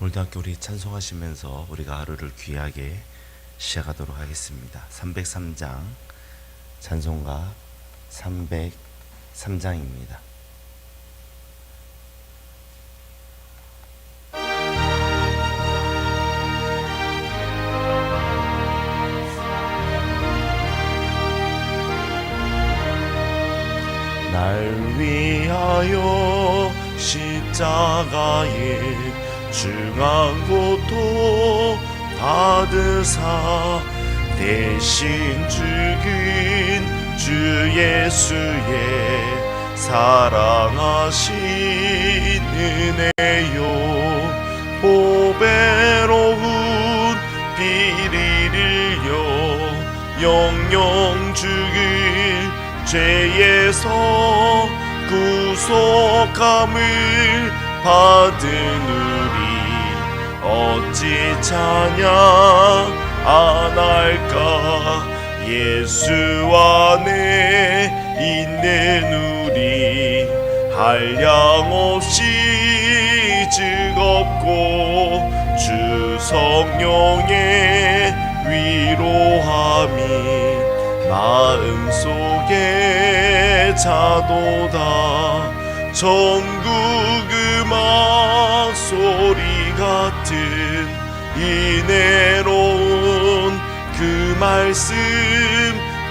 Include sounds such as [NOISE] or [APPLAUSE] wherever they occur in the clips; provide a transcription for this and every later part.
오늘도 함께 우리 찬송하시면서 우리가 하루를 귀하게 시작하도록 하겠습니다. 303장 찬송가 303장입니다. 받으사 대신 죽인 주 예수의 사랑하신 은혜요. 보배로운 비리를요. 영영 죽일 죄에서 구속함을 받은 우리 어찌 찬양 안 할까? 예수 안에 있는 우리 한량없이 즐겁고 주 성령의 위로함이 마음속에 자도다. 전국 음악 소리 같은 이내로운 그 말씀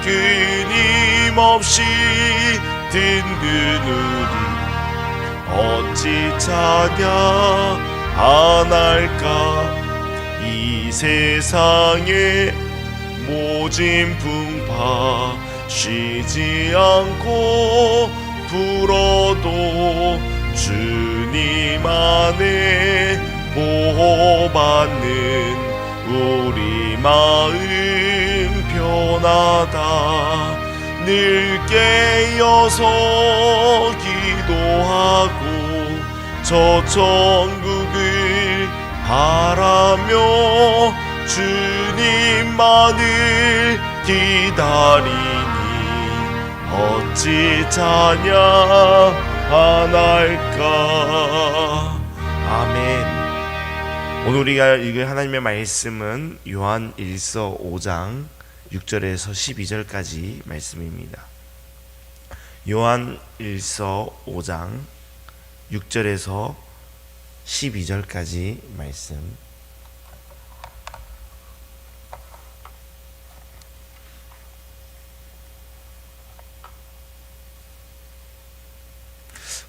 끊임없이 듣는 우리 어찌 찬양 안 할까? 이 세상에 모진 풍파 쉬지 않고 불어도 주님 안에 보호받는 우리 마음 편하다. 늘 깨어서 기도하고 저 천국을 바라며 주님만을 기다리니 어찌 찬양 안 할까? 아멘 오늘 우리가 읽을 하나님의 말씀은 요한 1서 5장 6절에서 12절까지 말씀입니다. 요한 1서 5장 6절에서 12절까지 말씀.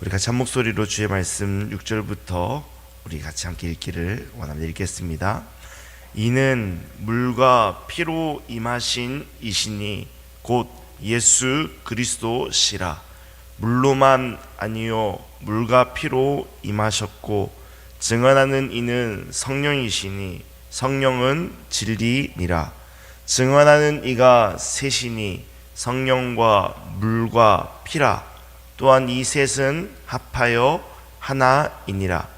우리 같이 한 목소리로 주의 말씀 6절부터 우리 같이 함께 읽기를 원합니다. 읽겠습니다. 이는 물과 피로 임하신 이시니 곧 예수 그리스도시라 물로만 아니요 물과 피로 임하셨고 증언하는 이는 성령이시니 성령은 진리니라 증언하는 이가 셋이니 성령과 물과 피라 또한 이 셋은 합하여 하나이니라.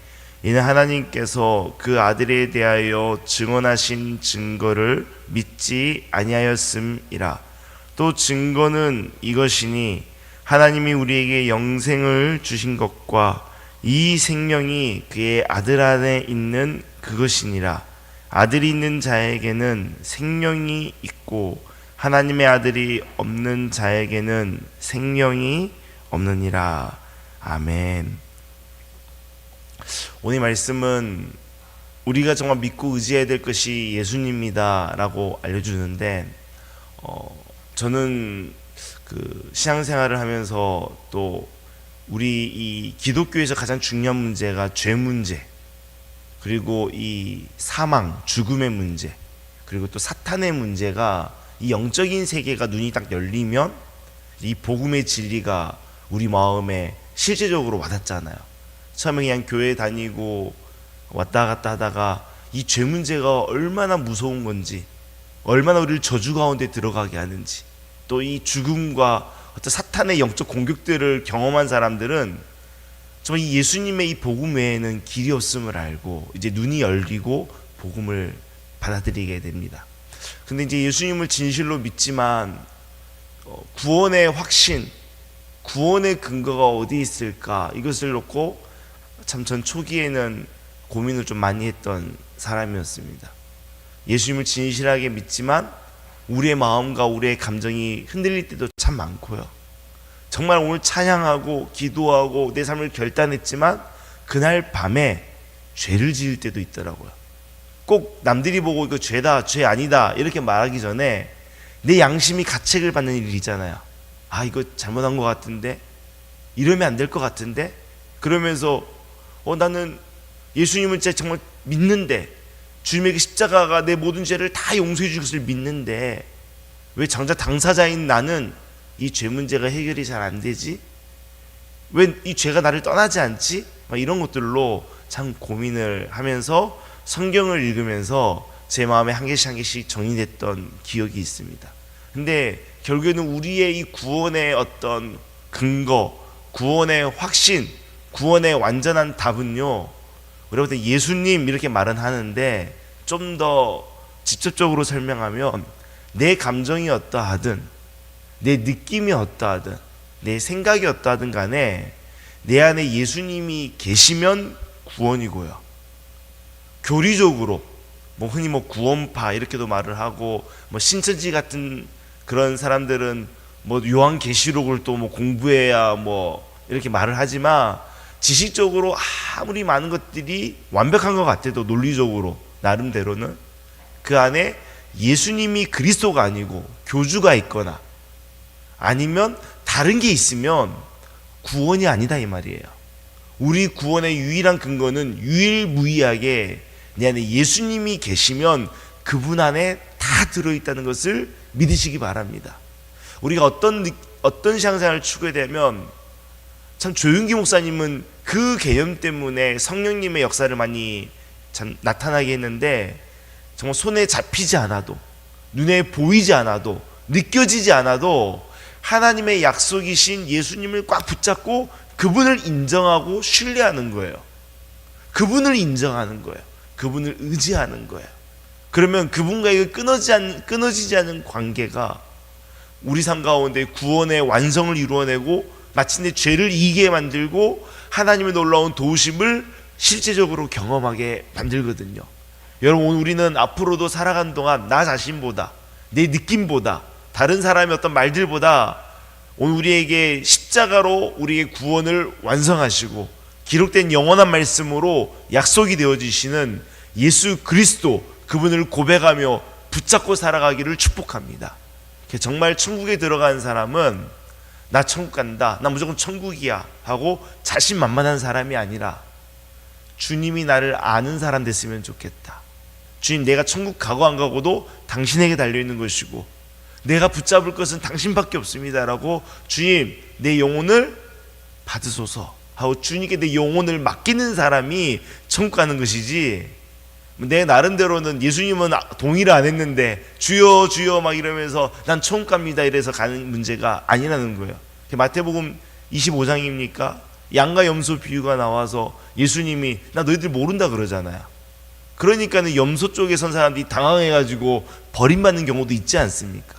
이는 하나님께서 그 아들에 대하여 증언하신 증거를 믿지 아니하였음이라. 또 증거는 이것이니 하나님이 우리에게 영생을 주신 것과 이 생명이 그의 아들 안에 있는 그것이니라. 아들이 있는 자에게는 생명이 있고 하나님의 아들이 없는 자에게는 생명이 없느니라. 아멘. 오늘 말씀은 우리가 정말 믿고 의지해야 될 것이 예수님이다라고 알려주는데 어, 저는 그 신앙생활을 하면서 또 우리 이 기독교에서 가장 중요한 문제가 죄 문제 그리고 이 사망 죽음의 문제 그리고 또 사탄의 문제가 이 영적인 세계가 눈이 딱 열리면 이 복음의 진리가 우리 마음에 실제적으로 와닿잖아요. 처음에 그냥 교회 다니고 왔다 갔다 하다가 이 죄 문제가 얼마나 무서운 건지 얼마나 우리를 저주 가운데 들어가게 하는지 또 이 죽음과 어떤 사탄의 영적 공격들을 경험한 사람들은 정말 이 예수님의 이 복음 외에는 길이 없음을 알고 이제 눈이 열리고 복음을 받아들이게 됩니다. 근데 이제 예수님을 진실로 믿지만 어, 구원의 확신, 구원의 근거가 어디 있을까 이것을 놓고 참 전 초기에는 고민을 좀 많이 했던 사람이었습니다. 예수님을 진실하게 믿지만 우리의 마음과 우리의 감정이 흔들릴 때도 참 많고요. 정말 오늘 찬양하고 기도하고 내 삶을 결단했지만 그날 밤에 죄를 지을 때도 있더라고요. 꼭 남들이 보고 이거 죄다, 죄 아니다 이렇게 말하기 전에 내 양심이 가책을 받는 일이잖아요. 아 이거 잘못한 것 같은데 이러면 안 될 것 같은데 그러면서 어 나는 예수님을 진짜 정말 믿는데 주님의 그 십자가가 내 모든 죄를 다 용서해 줄 것을 믿는데 왜 장자 당사자인 나는 이 죄 문제가 해결이 잘 안 되지? 왜 이 죄가 나를 떠나지 않지? 막 이런 것들로 참 고민을 하면서 성경을 읽으면서 제 마음에 한 개씩 한 개씩 정리됐던 기억이 있습니다. 근데 결국에는 우리의 이 구원의 어떤 근거, 구원의 확신, 구원의 완전한 답은요. 볼때 예수님 이렇게 말은 하는데 좀 더 직접적으로 설명하면 내 감정이 어떠하든 내 느낌이 어떠하든 내 생각이 어떠하든 간에 내 안에 예수님이 계시면 구원이고요. 교리적으로 뭐 흔히 뭐 구원파 이렇게도 말을 하고 뭐 신천지 같은 그런 사람들은 뭐 요한 계시록을 또 뭐 공부해야 뭐 이렇게 말을 하지만 지식적으로 아무리 많은 것들이 완벽한 것 같아도 논리적으로 나름대로는 그 안에 예수님이 그리스도가 아니고 교주가 있거나 아니면 다른 게 있으면 구원이 아니다 이 말이에요. 우리 구원의 유일한 근거는 유일무이하게 내 안에 예수님이 계시면 그분 안에 다 들어있다는 것을 믿으시기 바랍니다. 우리가 어떤 느- 어떤 신앙생활을 추구해 되면 참 조윤기 목사님은 그 개념 때문에 성령님의 역사를 많이 참 나타나게 했는데 정말 손에 잡히지 않아도 눈에 보이지 않아도 느껴지지 않아도 하나님의 약속이신 예수님을 꽉 붙잡고 그분을 인정하고 신뢰하는 거예요. 그분을 인정하는 거예요. 그분을 의지하는 거예요. 그러면 그분과의 끊어지 않, 끊어지지 않은 관계가 우리 삶 가운데 구원의 완성을 이루어내고 마침내 죄를 이기게 만들고 하나님의 놀라운 도우심을 실제적으로 경험하게 만들거든요. 여러분 우리는 앞으로도 살아간 동안 나 자신보다 내 느낌보다 다른 사람의 어떤 말들보다 오늘 우리에게 십자가로 우리의 구원을 완성하시고 기록된 영원한 말씀으로 약속이 되어 주시는 예수 그리스도 그분을 고백하며 붙잡고 살아가기를 축복합니다. 정말 천국에 들어간 사람은 나 천국 간다. 나 무조건 천국이야. 하고 자신만만한 사람이 아니라 주님이 나를 아는 사람 됐으면 좋겠다. 주님 내가 천국 가고 안 가고도 당신에게 달려 있는 것이고 내가 붙잡을 것은 당신밖에 없습니다라고 주님 내 영혼을 받으소서 하고 주님께 내 영혼을 맡기는 사람이 천국 가는 것이지 내 나름대로는 예수님은 동의를 안 했는데 주여 주여 막 이러면서 난 천국 갑니다 이래서 가는 문제가 아니라는 거예요. 마태복음 25장입니까? 양과 염소 비유가 나와서 예수님이 나 너희들 모른다 그러잖아요. 그러니까는 염소 쪽에 선 사람들이 당황해가지고 버림받는 경우도 있지 않습니까?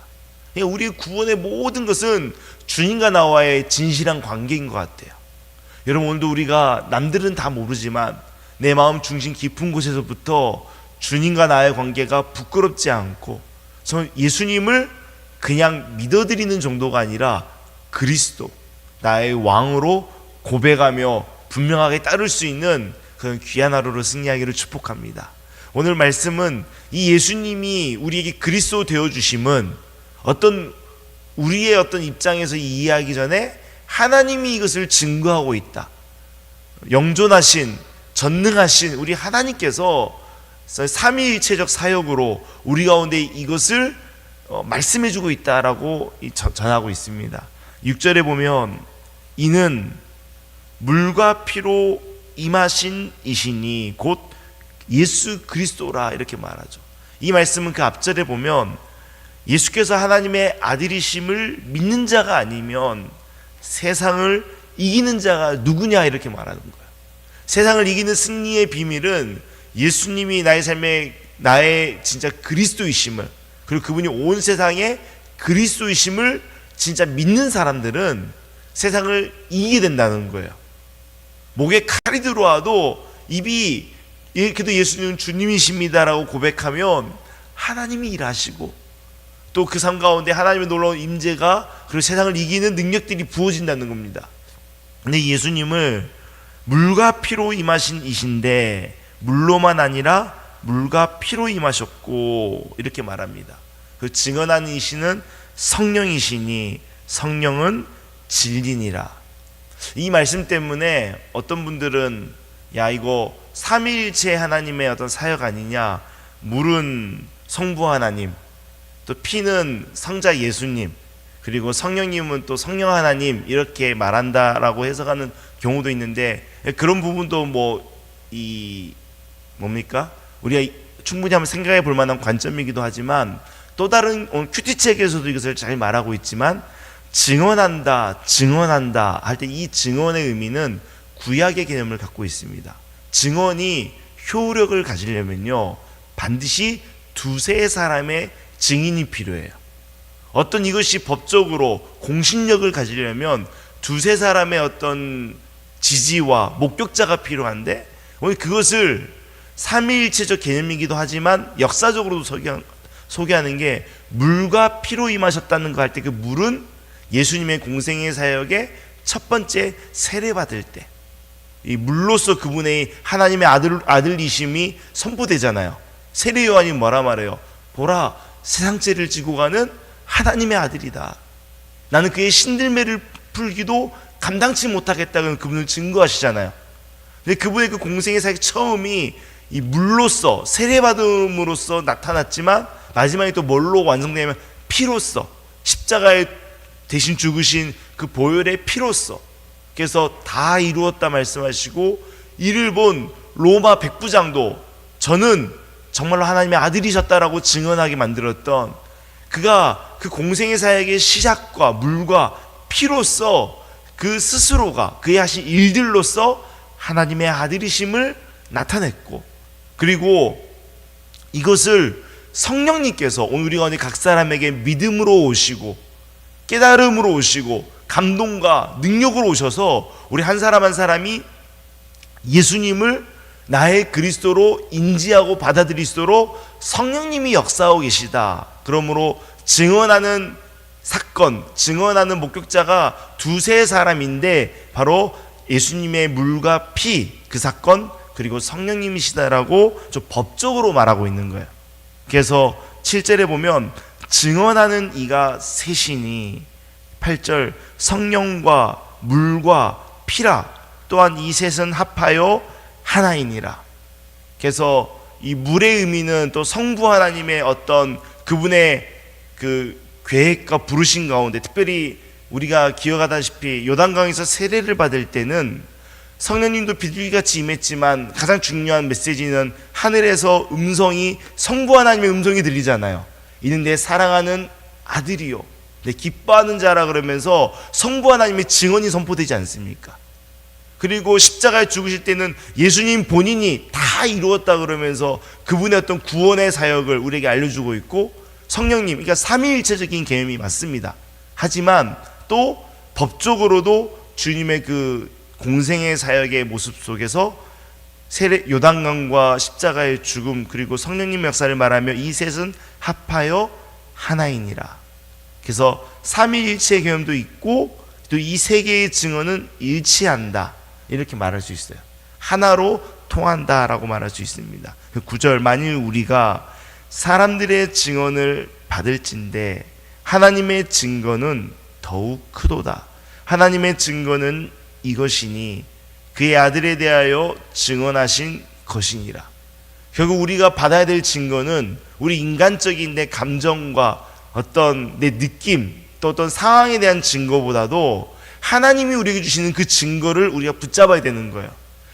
그러니까 우리의 구원의 모든 것은 주님과 나와의 진실한 관계인 것 같아요. 여러분 오늘도 우리가 남들은 다 모르지만 내 마음 중심 깊은 곳에서부터 주님과 나의 관계가 부끄럽지 않고 저 예수님을 그냥 믿어드리는 정도가 아니라 그리스도 나의 왕으로 고백하며 분명하게 따를 수 있는 그런 귀한 하루로 승리하기를 축복합니다. 오늘 말씀은 이 예수님이 우리에게 그리스도 되어 주심은 어떤 우리의 어떤 입장에서 이해하기 전에 하나님이 이것을 증거하고 있다. 영존하신 전능하신 우리 하나님께서 삼위일체적 사역으로 우리 가운데 이것을 어, 말씀해 주고 있다라고 전하고 있습니다. 6절에 보면 이는 물과 피로 임하신 이시니 곧 예수 그리스도라 이렇게 말하죠. 이 말씀은 그 앞절에 보면 예수께서 하나님의 아들이심을 믿는 자가 아니면 세상을 이기는 자가 누구냐 이렇게 말하는 거예요. 세상을 이기는 승리의 비밀은 예수님이 나의 삶에 나의 진짜 그리스도이심을 그리고 그분이 온 세상에 그리스도이심을 진짜 믿는 사람들은 세상을 이기게 된다는 거예요. 목에 칼이 들어와도 입이 예, 그래도 예수님은 주님이십니다라고 고백하면 하나님이 일하시고 또 그 삶 가운데 하나님의 놀라운 임재가 그리고 세상을 이기는 능력들이 부어진다는 겁니다. 근데 예수님을 물과 피로 임하신 이신데 물로만 아니라 물과 피로 임하셨고 이렇게 말합니다. 그 증언하는 이신은 성령이시니 성령은 진리니라. 이 말씀 때문에 어떤 분들은 야 이거 삼위일체 하나님의 어떤 사역 아니냐 물은 성부 하나님 또 피는 성자 예수님 그리고 성령님은 또 성령 하나님 이렇게 말한다라고 해석하는 경우도 있는데 그런 부분도 뭐 이 뭡니까 우리가 충분히 한번 생각해 볼 만한 관점이기도 하지만 또 다른 오늘 큐티 책에서도 이것을 잘 말하고 있지만 증언한다 증언한다 할 때 이 증언의 의미는 구약의 개념을 갖고 있습니다. 증언이 효력을 가지려면요 반드시 두세 사람의 증인이 필요해요. 어떤 이것이 법적으로 공신력을 가지려면 두세 사람의 어떤 지지와 목격자가 필요한데 오늘 그것을 삼위일체적 개념이기도 하지만 역사적으로도 소개하는 게 물과 피로 임하셨다는 거 할 때 그 물은 예수님의 공생의 사역의 첫 번째 세례 받을 때 이 물로서 그분의 하나님의 아들 아들이심이 선포되잖아요. 세례 요한이 뭐라 말해요? 보라 세상 죄를 지고 가는 하나님의 아들이다. 나는 그의 신들매를 풀기도 감당치 못하겠다는 그분을 증거하시잖아요. 근데 그분의 그 공생의 사역 처음이 이 물로서 세례받음으로써 나타났지만 마지막에 또 뭘로 완성되면 피로써 십자가에 대신 죽으신 그 보혈의 피로써 그래서 다 이루었다 말씀하시고 이를 본 로마 백부장도 저는 정말로 하나님의 아들이셨다라고 증언하게 만들었던 그가 그 공생의 사역의 시작과 물과 피로써 그 스스로가 그의 하신 일들로서 하나님의 아들이심을 나타냈고 그리고 이것을 성령님께서 오늘 우리가 오늘 각 사람에게 믿음으로 오시고 깨달음으로 오시고 감동과 능력으로 오셔서 우리 한 사람 한 사람이 예수님을 나의 그리스도로 인지하고 있도록 성령님이 역사하고 계시다. 그러므로 증언하는 사건, 증언하는 목격자가 두세 사람인데 바로 예수님의 물과 피 그 사건 그리고 성령님이시다라고 좀 법적으로 말하고 있는 거예요. 그래서 7절에 보면 증언하는 이가 셋이니 8절 성령과 물과 피라 또한 이 셋은 합하여 하나이니라. 그래서 이 물의 의미는 또 성부 하나님의 어떤 그분의 그 계획과 부르신 가운데 특별히 우리가 기억하다시피 요단강에서 세례를 받을 때는 성령님도 비둘기같이 임했지만 가장 중요한 메시지는 하늘에서 음성이 성부 하나님의 음성이 들리잖아요. 이는 내 사랑하는 아들이요. 내 기뻐하는 자라 그러면서 성부 하나님의 증언이 선포되지 않습니까? 그리고 십자가에 죽으실 때는 예수님 본인이 다 이루었다 그러면서 그분의 어떤 구원의 사역을 우리에게 알려주고 있고 성령님, 그러니까 삼위일체적인 개념이 맞습니다. 하지만 또 법적으로도 주님의 그 공생의 사역의 모습 속에서 세례 요단강과 십자가의 죽음 그리고 성령님 역사를 말하며 이 셋은 합하여 하나이니라. 그래서 삼위일체 개념도 있고 또 이 세 개의 증언은 일치한다. 이렇게 말할 수 있어요. 하나로 통한다라고 말할 수 있습니다. 그 구절 만일 우리가 사람들의 증언을 받을진데 하나님의 증거는 더욱 크도다. 하나님의 증거는 이것이니 그의 아들에 대하여 증언하신 것이니라. 결국 우리가 받아야 될 증거는 우리 인간적인 내 감정과 어떤 내 느낌 또 어떤 상황에 대한 증거보다도 하나님이 우리에게 주시는 그 증거를 우리가 붙잡아야 되는 거예요.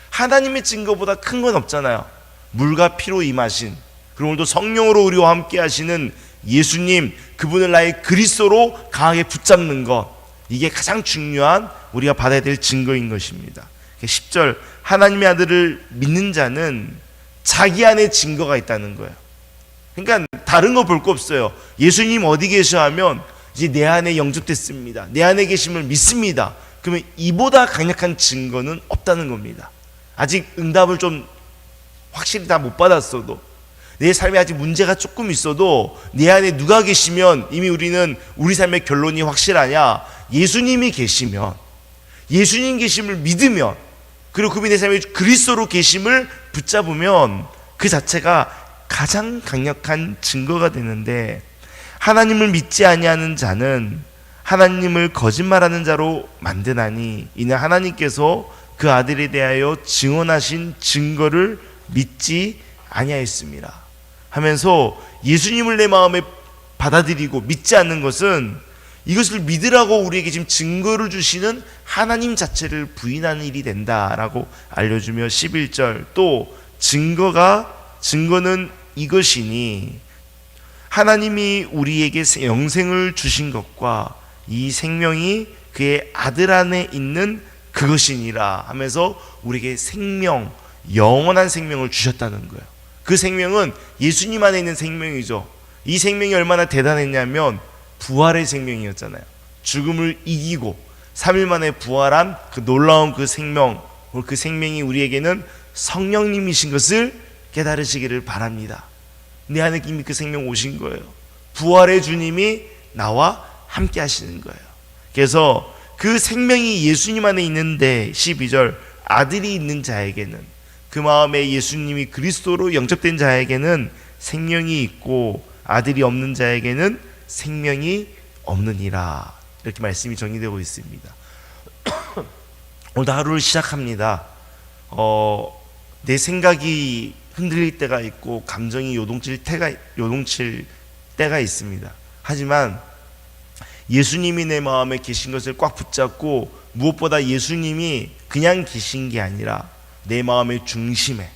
하나님의 증거보다 큰 건 없잖아요. 물과 피로 임하신 그리고 오늘도 성령으로 우리와 함께 하시는 예수님 그분을 나의 그리스도로 강하게 붙잡는 것 이게 가장 중요한 우리가 받아야 될 증거인 것입니다. 10절 하나님의 아들을 믿는 자는 자기 안에 증거가 있다는 거예요. 그러니까 다른 거 볼 거 없어요. 예수님 어디 계셔 하면 이제 내 안에 영접됐습니다. 내 안에 계심을 믿습니다. 그러면 이보다 강력한 증거는 없다는 겁니다. 아직 응답을 좀 확실히 다 못 받았어도 내 삶에 아직 문제가 조금 있어도 내 안에 누가 계시면 이미 우리는 우리 삶의 결론이 확실하냐? 예수님이 계시면 예수님 계심을 믿으면 그리고 그분이 내 삶에 그리스도로 계심을 붙잡으면 그 자체가 가장 강력한 증거가 되는데 하나님을 믿지 아니하는 자는 하나님을 거짓말하는 자로 만드나니 이는 하나님께서 그 아들에 대하여 증언하신 증거를 믿지 아니하였습니다. 하면서 예수님을 내 마음에 받아들이고 믿지 않는 것은 이것을 믿으라고 우리에게 지금 증거를 주시는 하나님 자체를 부인하는 일이 된다라고 알려주며 11절 또 증거가 증거는 이것이니 하나님이 우리에게 영생을 주신 것과 이 생명이 그의 아들 안에 있는 그것이니라 하면서 우리에게 생명, 영원한 생명을 주셨다는 거예요. 그 생명은 예수님 안에 있는 생명이죠. 이 생명이 얼마나 대단했냐면 부활의 생명이었잖아요. 죽음을 이기고 3일 만에 부활한 그 놀라운 그 생명, 그 생명이 우리에게는 성령님이신 것을 깨달으시기를 바랍니다. 내 안에 이미 그 생명 오신 거예요. 부활의 주님이 나와 함께 하시는 거예요. 그래서 그 생명이 예수님 안에 있는데 12절 아들이 있는 자에게는 그 마음에 예수님이 그리스도로 영접된 자에게는 생명이 있고 아들이 없는 자에게는 생명이 없느니라 이렇게 말씀이 정리되고 있습니다. [COUGHS] 오늘 하루를 시작합니다. 어, 내 생각이 흔들릴 때가 있고 감정이 요동칠 때가 요동칠 때가 있습니다. 하지만 예수님이 내 마음에 계신 것을 꽉 붙잡고 무엇보다 예수님이 그냥 계신 게 아니라 내 마음의 중심에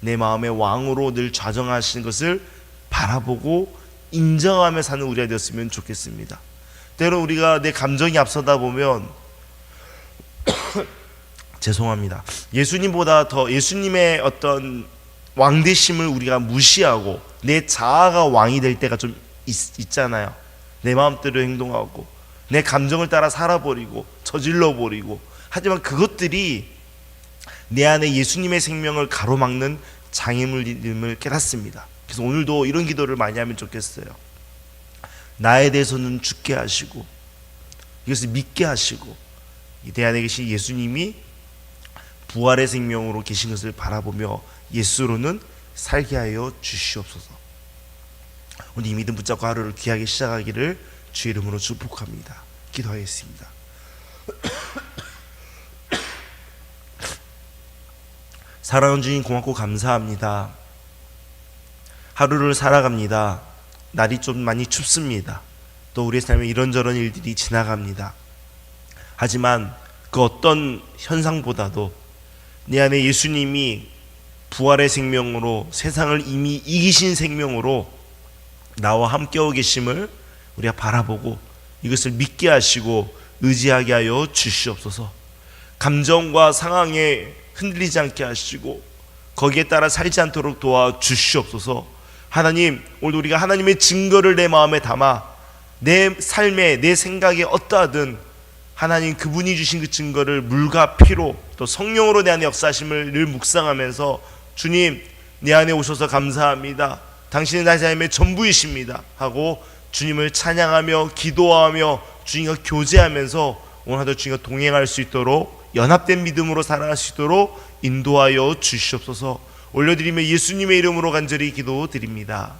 내 마음의 왕으로 늘 좌정하시는 것을 바라보고 인정하며 사는 우리가 되었으면 좋겠습니다. 때로 우리가 내 감정이 앞서다 보면 [COUGHS] 죄송합니다. 예수님보다 더 예수님의 어떤 왕대심을 우리가 무시하고 내 자아가 왕이 될 때가 좀 있, 잖아요내 마음대로 행동하고 내 감정을 따라 살아버리고 저질러 버리고 하지만 그것들이 내 안에 예수님의 생명을 가로막는 장애물임을 깨닫습니다. 그래서 오늘도 이런 기도를 많이 하면 좋겠어요. 나에 대해서는 죽게 하시고 이것을 믿게 하시고 내 안에 계신 예수님이 부활의 생명으로 계신 것을 바라보며 예수로는 살게 하여 주시옵소서. 오늘 이 믿음 붙잡고 하루를 귀하게 시작하기를 주 이름으로 축복합니다. 기도하겠습니다. 사랑하는 주님 고맙고 감사합니다. 하루를 살아갑니다. 날이 좀 많이 춥습니다. 또 우리의 삶에 이런저런 일들이 지나갑니다. 하지만 그 어떤 현상보다도 내 안에 예수님이 부활의 생명으로 세상을 이미 이기신 생명으로 나와 함께하고 계심을 우리가 바라보고 이것을 믿게 하시고 의지하게 하여 주시옵소서. 감정과 상황에 흔들리지 않게 하시고 거기에 따라 살지 않도록 도와 주시옵소서. 하나님, 오늘 우리가 하나님의 증거를 내 마음에 담아 내 삶에 내 생각에 어떠하든 하나님 그분이 주신 그 증거를 물과 피로 또 성령으로 내 안에 역사하심을 늘 묵상하면서 주님 내 안에 오셔서 감사합니다. 당신은 나의 삶의 전부이십니다. 하고 주님을 찬양하며 기도하며 주님과 교제하면서 오늘 하루 주님과 동행할 수 있도록 연합된 믿음으로 있도록 인도하여 주시옵소서 올려드리며 예수님의 이름으로 간절히 기도드립니다.